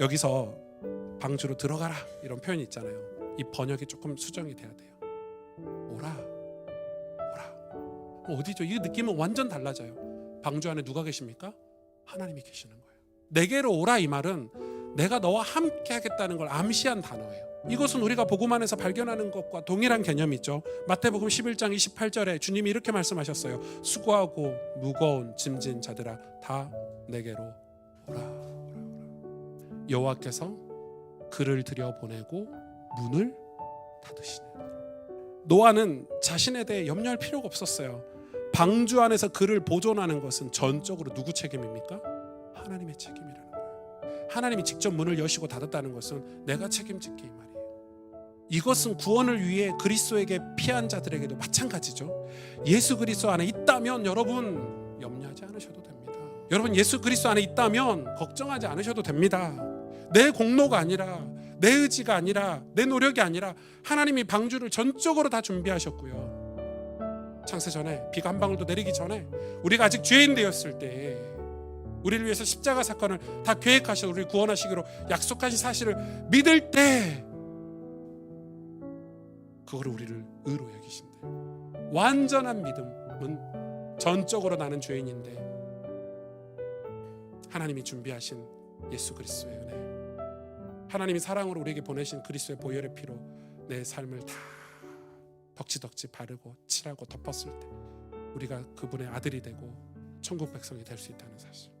여기서 방주로 들어가라 이런 표현이 있잖아요. 이 번역이 조금 수정이 돼야 돼요. 오라, 오라. 어디죠? 이 느낌은 완전 달라져요. 방주 안에 누가 계십니까? 하나님이 계시는 거예요. 내게로 오라 이 말은 내가 너와 함께 하겠다는 걸 암시한 단어예요. 이것은 우리가 복음 안에서 발견하는 것과 동일한 개념이죠. 마태복음 11장 28절에 주님이 이렇게 말씀하셨어요. 수고하고 무거운 짐진 자들아 다 내게로 오라. 여호와께서 그를 들여 보내고 문을 닫으시네. 노아는 자신에 대해 염려할 필요가 없었어요. 방주 안에서 그를 보존하는 것은 전적으로 누구 책임입니까? 하나님의 책임이라는 거예요. 하나님이 직접 문을 여시고 닫았다는 것은 내가 책임질게 이 말이에요. 이것은 구원을 위해 그리스도에게 피한 자들에게도 마찬가지죠. 예수 그리스도 안에 있다면 여러분 염려하지 않으셔도 됩니다. 여러분 예수 그리스도 안에 있다면 걱정하지 않으셔도 됩니다. 내 공로가 아니라 내 의지가 아니라 내 노력이 아니라 하나님이 방주를 전적으로 다 준비하셨고요. 창세 전에 비가 한 방울도 내리기 전에 우리가 아직 죄인 되었을 때 우리를 위해서 십자가 사건을 다 계획하셔 우리 구원하시기로 약속하신 사실을 믿을 때 그거를 우리를 의로 여기신대. 완전한 믿음은 전적으로 나는 죄인인데 하나님이 준비하신 예수 그리스도의 은혜. 하나님이 사랑으로 우리에게 보내신 그리스도의 보혈의 피로 내 삶을 다 덕지덕지 바르고 칠하고 덮었을 때 우리가 그분의 아들이 되고 천국 백성이 될 수 있다는 사실.